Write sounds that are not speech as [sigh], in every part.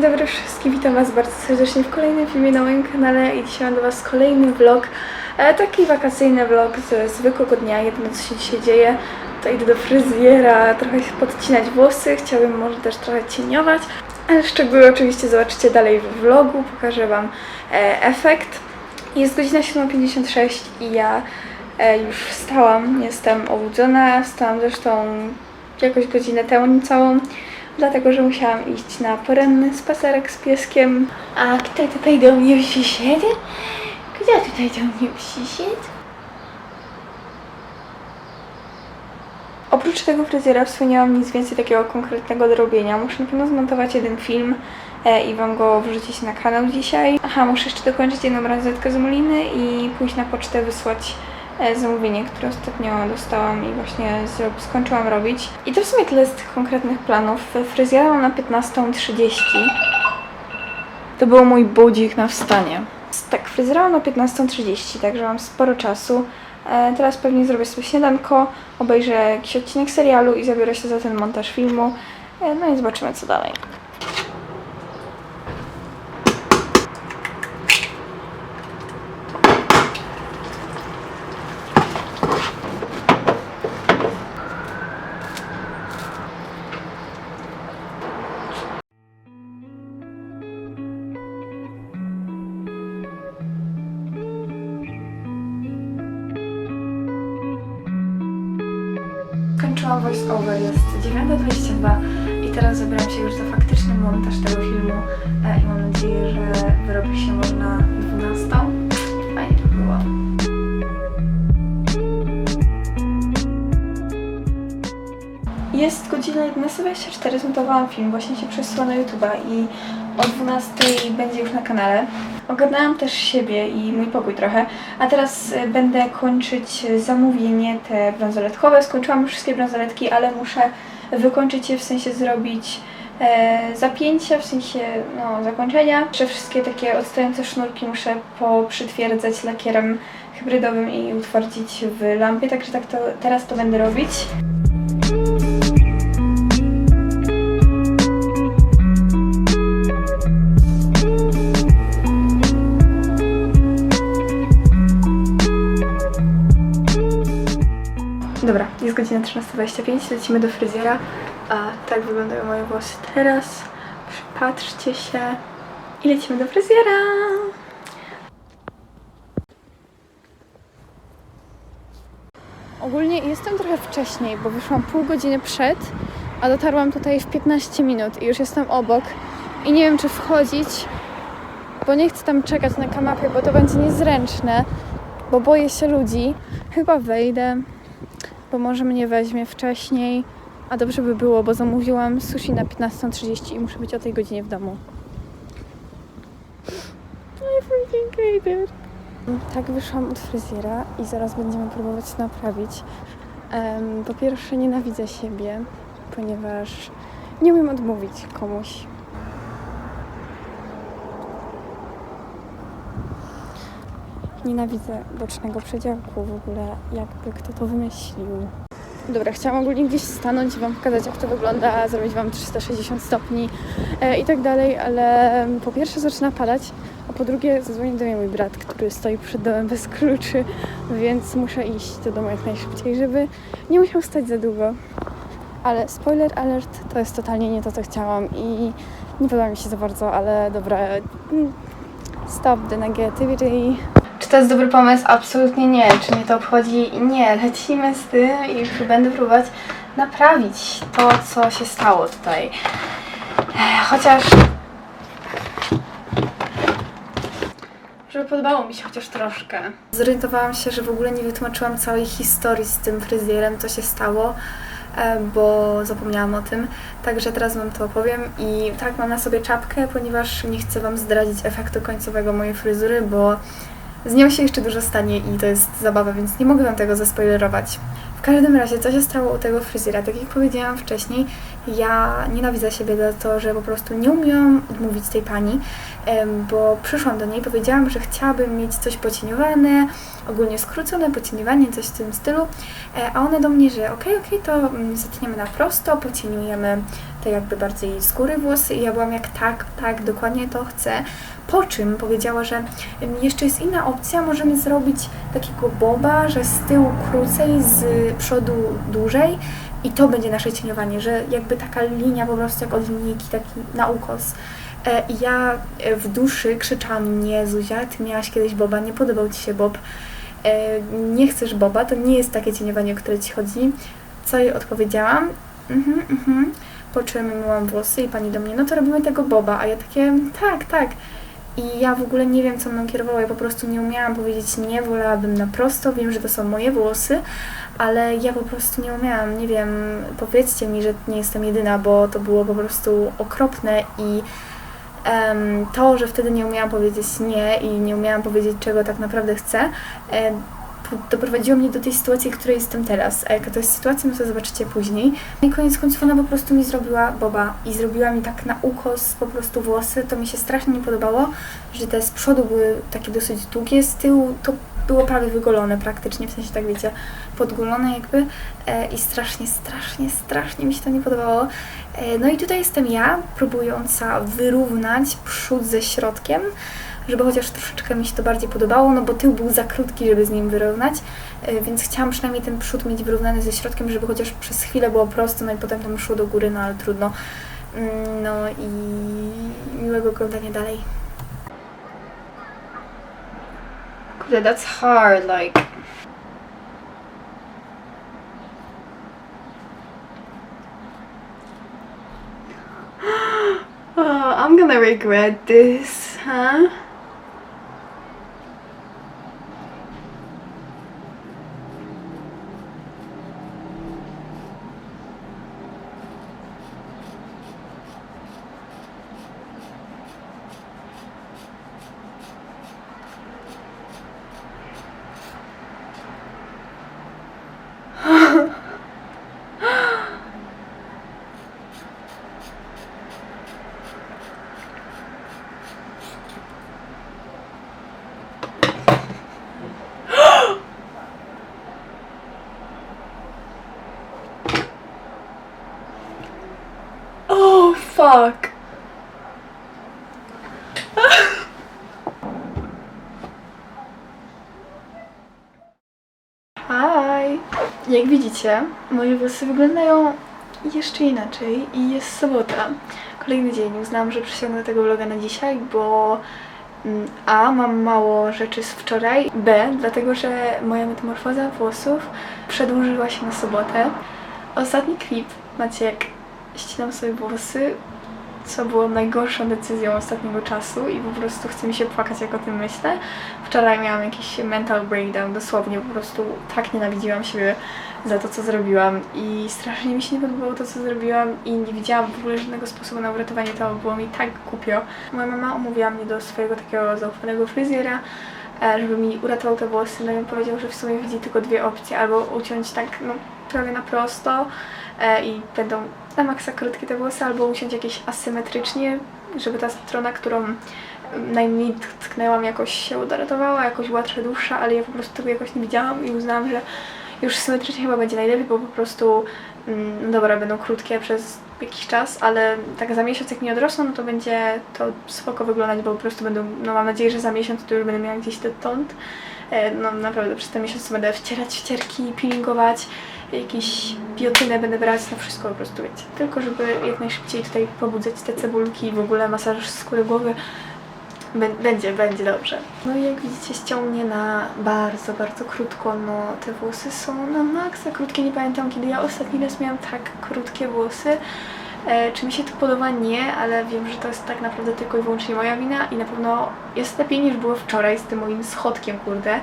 Dzień dobry wszystkim, witam Was bardzo serdecznie w kolejnym filmie na moim kanale i dzisiaj mam do Was kolejny vlog, e, taki wakacyjny vlog ze zwykłego dnia, jedyne co się dzisiaj dzieje. To idę do fryzjera, trochę podcinać włosy, chciałabym może też trochę cieniować, ale szczegóły oczywiście zobaczycie dalej w vlogu, pokażę Wam e, efekt. Jest godzina 7.56 i ja e, już wstałam, jestem obudzona, wstałam zresztą jakoś godzinę temu niecałą, dlatego że musiałam iść na poranny spacerek z pieskiem. A kto tutaj do mnie przyszedł? Kto tutaj do mnie przyszedł? Oprócz tego sumie nie mam nic więcej takiego konkretnego do robienia. Muszę na pewno zmontować jeden film e, i Wam go wrzucić na kanał dzisiaj. Aha, muszę jeszcze dokończyć jedną bransoletkę z Moliny i pójść na pocztę wysłać zamówienie, które ostatnio dostałam i właśnie skończyłam robić. I to w sumie tyle z tych konkretnych planów. Fryzjera na 15.30. To był mój budzik na wstanie. Tak, fryzjera na 15.30, także mam sporo czasu. E, teraz pewnie zrobię sobie śniadanko, obejrzę jakiś odcinek serialu i zabiorę się za ten montaż filmu. E, no i zobaczymy co dalej. 9.22 i teraz zabieram się już za faktyczny montaż tego filmu e, i mam nadzieję, że wyrobi się może na 12. Fajnie to było. Jest godzina 11.24, zmontowałam film, właśnie się przesyła na YouTube'a i o 12.00 będzie już na kanale. Ogarnęłam też siebie i mój pokój trochę, a teraz e, będę kończyć zamówienie te bransoletkowe. Skończyłam już wszystkie bransoletki, ale muszę wykończyć je, w sensie zrobić e, zapięcia, w sensie no, zakończenia. Jeszcze wszystkie takie odstające sznurki muszę poprzytwierdzać lakierem hybrydowym i utwardzić w lampie, także tak to teraz to będę robić. Jest godzina 13.25, lecimy do fryzjera, a tak wyglądają moje włosy teraz. Przypatrzcie się i lecimy do fryzjera. Ogólnie jestem trochę wcześniej, bo wyszłam pół godziny przed, a dotarłam tutaj w 15 minut i już jestem obok. I nie wiem, czy wchodzić, bo nie chcę tam czekać na kanapie, bo to będzie niezręczne, bo boję się ludzi. Chyba wejdę, bo może mnie weźmie wcześniej. A dobrze by było, bo zamówiłam sushi na 15.30 i muszę być o tej godzinie w domu. I freaking hate it. Tak wyszłam od fryzjera i zaraz będziemy próbować naprawić. Em, po pierwsze nienawidzę siebie, ponieważ nie umiem odmówić komuś. Nienawidzę bocznego przedziałku w ogóle, jakby kto to wymyślił. Dobra, chciałam ogólnie gdzieś stanąć i Wam pokazać, jak to wygląda, zrobić Wam 360 stopni e, i tak dalej, ale po pierwsze zaczyna padać, a po drugie zadzwonił do mnie mój brat, który stoi przed domem bez kluczy, więc muszę iść do domu jak najszybciej, żeby nie musiał stać za długo. Ale spoiler alert, to jest totalnie nie to, co chciałam i nie podoba mi się za bardzo, ale dobra, mm, stop the negativity. Czy to jest dobry pomysł? Absolutnie nie. Czy mnie to obchodzi? Nie. Lecimy z tym i będę próbować naprawić to, co się stało tutaj. Chociaż... Żeby podobało mi się chociaż troszkę. Zorientowałam się, że w ogóle nie wytłumaczyłam całej historii z tym fryzjerem, co się stało, e, bo zapomniałam o tym. Także teraz Wam to opowiem. I tak, mam na sobie czapkę, ponieważ nie chcę Wam zdradzić efektu końcowego mojej fryzury, bo z nią się jeszcze dużo stanie i to jest zabawa, więc nie mogę Wam tego zaspoilerować. W każdym razie, co się stało u tego fryzjera? Tak jak powiedziałam wcześniej, Ja nienawidzę siebie za to, że po prostu nie umiałam odmówić tej pani, bo przyszłam do niej, powiedziałam, że chciałabym mieć coś pocieniowane, ogólnie skrócone pocieniowanie, coś w tym stylu, e, a ona do mnie, że okej, okej, to mm, zetniemy na prosto, pocieniujemy te jakby bardziej skóry włosy i ja byłam jak tak, tak, dokładnie to chcę. Po czym powiedziała, że jeszcze jest inna opcja, możemy zrobić takiego boba, że z tyłu krócej, z przodu dłużej i to będzie nasze cieniowanie, że jakby taka linia po prostu jak od linijki, taki na ukos. E, I ja e, w duszy krzyczałam, nie Zuzia, ty miałaś kiedyś boba, nie podobał ci się bob, e, nie chcesz boba, to nie jest takie cieniowanie, o które ci chodzi. Co jej odpowiedziałam? Mhm, mhm. Po czym myłam włosy i pani do mnie, no to robimy tego boba, a ja takie, tak, tak. I ja w ogóle nie wiem, co mną kierowało, ja po prostu nie umiałam powiedzieć nie, wolałabym na prosto, wiem, że to są moje włosy, ale ja po prostu nie umiałam, nie wiem, powiedzcie mi, że nie jestem jedyna, bo to było po prostu okropne i to, że wtedy nie umiałam powiedzieć nie i nie umiałam powiedzieć, czego tak naprawdę chcę, e, doprowadziło mnie do tej sytuacji, w której jestem teraz. A jaka to jest sytuacja, no to zobaczycie później. I koniec końców ona po prostu mi zrobiła boba i zrobiła mi tak na ukos po prostu włosy. To mi się strasznie nie podobało, że te z przodu były takie dosyć długie, z tyłu to było prawie wygolone praktycznie, w sensie tak wiecie, podgolone jakby e, i strasznie, strasznie, strasznie mi się to nie podobało. E, no i tutaj jestem ja, próbująca wyrównać przód ze środkiem, żeby chociaż troszeczkę mi się to bardziej podobało, no bo tył był za krótki, żeby z nim wyrównać, e, więc chciałam przynajmniej ten przód mieć wyrównany ze środkiem, żeby chociaż przez chwilę było prosto, no i potem tam szło do góry, no ale trudno. Mm, No i miłego oglądania dalej. Kurde, that's hard, like... Oh, [gasps] I'm gonna regret this, huh? Jak widzicie, moje włosy wyglądają jeszcze inaczej i jest sobota. Kolejny dzień. Uznałam, że przysiągnę tego vloga na dzisiaj, bo mm, A. Mam mało rzeczy z wczoraj. B. Dlatego, że moja metamorfoza włosów przedłużyła się na sobotę. Ostatni klip macie jak ścinam sobie włosy, co było najgorszą decyzją ostatniego czasu i po prostu chce mi się płakać, jak o tym myślę. Wczoraj miałam jakiś mental breakdown, dosłownie po prostu tak nienawidziłam siebie za to, co zrobiłam i strasznie mi się nie podobało to, co zrobiłam i nie widziałam w ogóle żadnego sposobu na uratowanie tego, było mi tak głupio. Moja mama umówiła mnie do swojego takiego zaufanego fryzjera, e, żeby mi uratował te włosy, no i powiedział, że w sumie widzi tylko dwie opcje, albo uciąć tak, no prawie na prosto i będą na maksa krótkie te włosy, albo usiąść jakieś asymetrycznie, żeby ta strona, którą najmniej tknęłam jakoś się uratowała, jakoś była trochę dłuższa, ale ja po prostu tego jakoś nie widziałam i uznałam, że już symetrycznie chyba będzie najlepiej, bo po prostu mm, dobra, będą krótkie przez jakiś czas, ale tak za miesiąc jak nie odrosną, no to będzie to spoko wyglądać, bo po prostu będą, no mam nadzieję, że za miesiąc to już będę miała gdzieś ten tont. E, No naprawdę przez ten miesiąc będę wcierać ścierki, peelingować, jakieś biotynę będę brać, no wszystko po prostu wiecie. Tylko żeby jak najszybciej tutaj pobudzać te cebulki i w ogóle masaż skóry głowy. Bę- Będzie, będzie dobrze. No i jak widzicie ściął mnie na bardzo, bardzo krótko. No te włosy są na maksa krótkie. Nie pamiętam kiedy ja ostatni raz miałam tak krótkie włosy. E, czy mi się to podoba? Nie, ale wiem, że to jest tak naprawdę tylko i wyłącznie moja wina i na pewno jest lepiej niż było wczoraj z tym moim schodkiem, kurde. Em,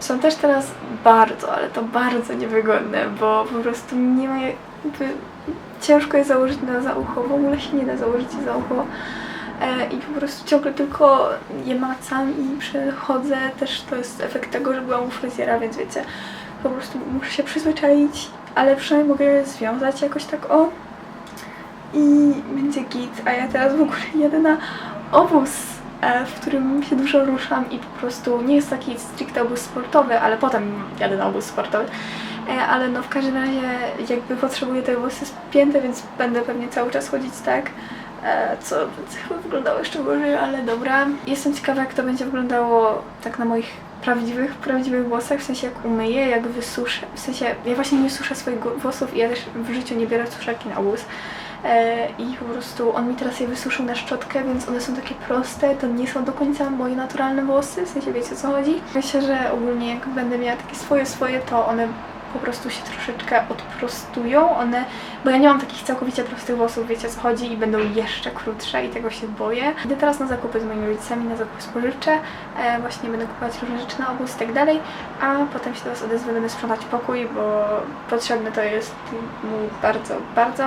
są też teraz bardzo, ale to bardzo niewygodne, bo po prostu nie ma jakby... Ciężko jest założyć na za ucho, w ogóle się nie da założyć za ucho. E, I po prostu ciągle tylko je macam i przechodzę. Też to jest efekt tego, że byłam u fryzjera, więc wiecie, po prostu muszę się przyzwyczaić ale przynajmniej mogę je związać jakoś tak o i będzie git, a ja teraz w ogóle jadę na obóz, w którym się dużo ruszam i po prostu nie jest taki stricte obóz sportowy, ale potem jadę na obóz sportowy. E, Ale no w każdym razie jakby potrzebuję te włosy spięte, więc będę pewnie cały czas chodzić tak. E, Co chyba wyglądało jeszcze gorzej, ale dobra. Jestem ciekawa jak to będzie wyglądało tak na moich prawdziwych, prawdziwych włosach, w sensie jak umyję, jak wysuszę. W sensie ja właśnie nie suszę swoich włosów i ja też w życiu nie biorę suszarki na obóz. E, I po prostu on mi teraz je wysuszył na szczotkę, więc one są takie proste, to nie są do końca moje naturalne włosy, w sensie wiecie o co chodzi. Myślę, że ogólnie jak będę miała takie swoje swoje, to one po prostu się troszeczkę odprostują, one, bo ja nie mam takich całkowicie prostych włosów, wiecie o co chodzi i będą jeszcze krótsze i tego się boję. Idę teraz na zakupy z moimi rodzicami, na zakupy spożywcze, e, właśnie będę kupować różne rzeczy na obóz i tak dalej, a potem się do Was odezwę, będę sprzątać pokój, bo potrzebny to jest mu bardzo, bardzo.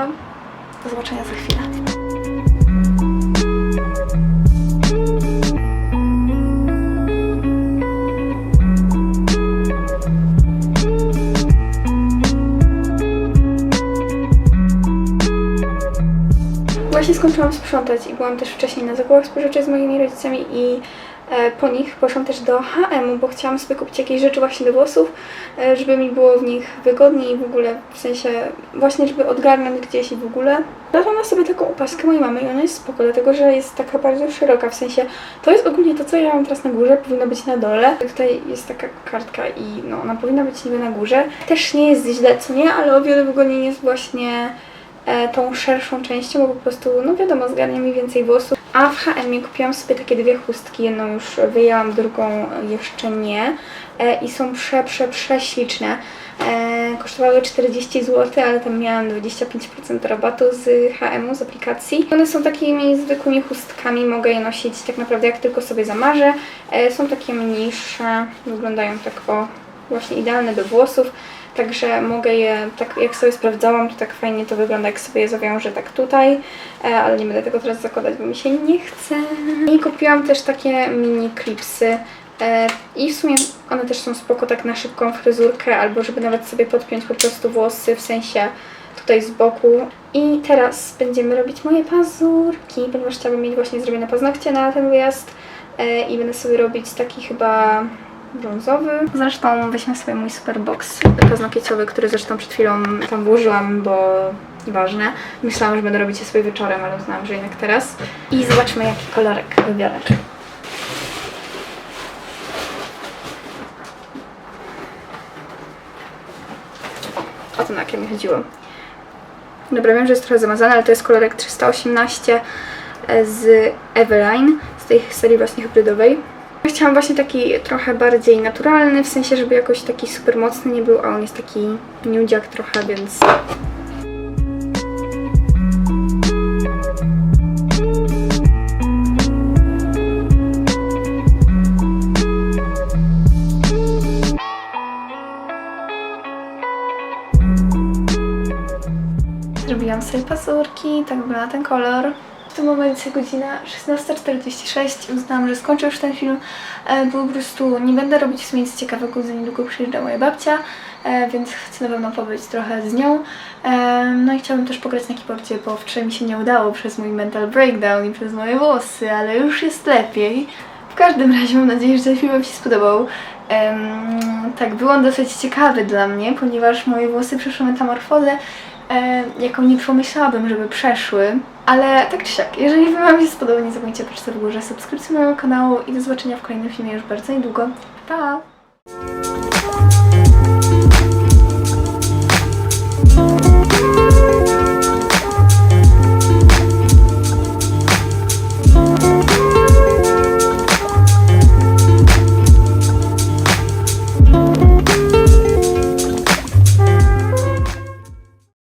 Do zobaczenia za chwilę. Właśnie skończyłam sprzątać i byłam też wcześniej na zakupach spożywczych z moimi rodzicami i po nich poszłam też do H&M, bo chciałam sobie kupić jakieś rzeczy właśnie do włosów, e, żeby mi było w nich wygodniej w ogóle, w sensie właśnie, żeby odgarnąć gdzieś i w ogóle. Znalazłam na sobie taką opaskę mojej mamy i ona jest spoko, dlatego że jest taka bardzo szeroka, w sensie to jest ogólnie to, co ja mam teraz na górze, powinno być na dole. Tutaj jest taka kartka i no, ona powinna być niby na górze. Też nie jest źle, co nie, ale o wiele wygodniej jest właśnie e, tą szerszą częścią, bo po prostu, no wiadomo, zgarnia mi więcej włosów. A w H&M kupiłam sobie takie dwie chustki, jedną już wyjęłam, drugą jeszcze nie. E, I są prze, prze, prześliczne. E, kosztowały 40 zł, ale tam miałam 25% rabatu z H&M z aplikacji. One są takimi zwykłymi chustkami, mogę je nosić tak naprawdę jak tylko sobie zamarzę. E, są takie mniejsze, wyglądają tak o, właśnie idealne do włosów. Także mogę je, tak jak sobie sprawdzałam, to tak fajnie to wygląda, jak sobie je zawiążę tak tutaj, e, ale nie będę tego teraz zakładać, bo mi się nie chce. I kupiłam też takie mini clipsy e, i w sumie one też są spoko tak na szybką fryzurkę, albo żeby nawet sobie podpiąć po prostu włosy, w sensie tutaj z boku. I teraz będziemy robić moje pazurki, ponieważ chciałabym mieć właśnie zrobione paznokcie na ten wyjazd e, i będę sobie robić taki chyba brązowy. Zresztą weźmy sobie mój super box paznokieciowy, który zresztą przed chwilą tam włożyłam, bo ważne. Myślałam, że będę robić je sobie wieczorem, ale uznałam, że jednak teraz. I zobaczmy, jaki kolorek wybiorę. O tym jakie mi chodziło. Dobra, wiem, że jest trochę zamazane, ale to jest kolorek 318 z Eveline, z tej serii właśnie hybrydowej. Chciałam właśnie taki trochę bardziej naturalny, w sensie, żeby jakoś taki super mocny nie był, a on jest taki nudziak trochę, więc... Zrobiłam sobie pazurki, tak wygląda ten kolor. Tym momencie godzina 16.46 uznałam, że skończę już ten film, e, bo po prostu nie będę robić w nic ciekawego, za niedługo przyjeżdża moja babcia, e, więc chcę na pewno pobyć trochę z nią. E, No i chciałabym też pograć na keyboardzie, bo wczoraj mi się nie udało przez mój mental breakdown i przez moje włosy, ale już jest lepiej. W każdym razie mam nadzieję, że ten film Wam się spodobał. Tak, był on dosyć ciekawy dla mnie, ponieważ moje włosy przeszły metamorfozę, e, jaką nie pomyślałabym, żeby przeszły. Ale tak czy siak, jeżeli Wam się spodobał, nie zapomnijcie proszę w górze subskrypcji mojego kanału i do zobaczenia w kolejnym filmie już bardzo niedługo. Pa!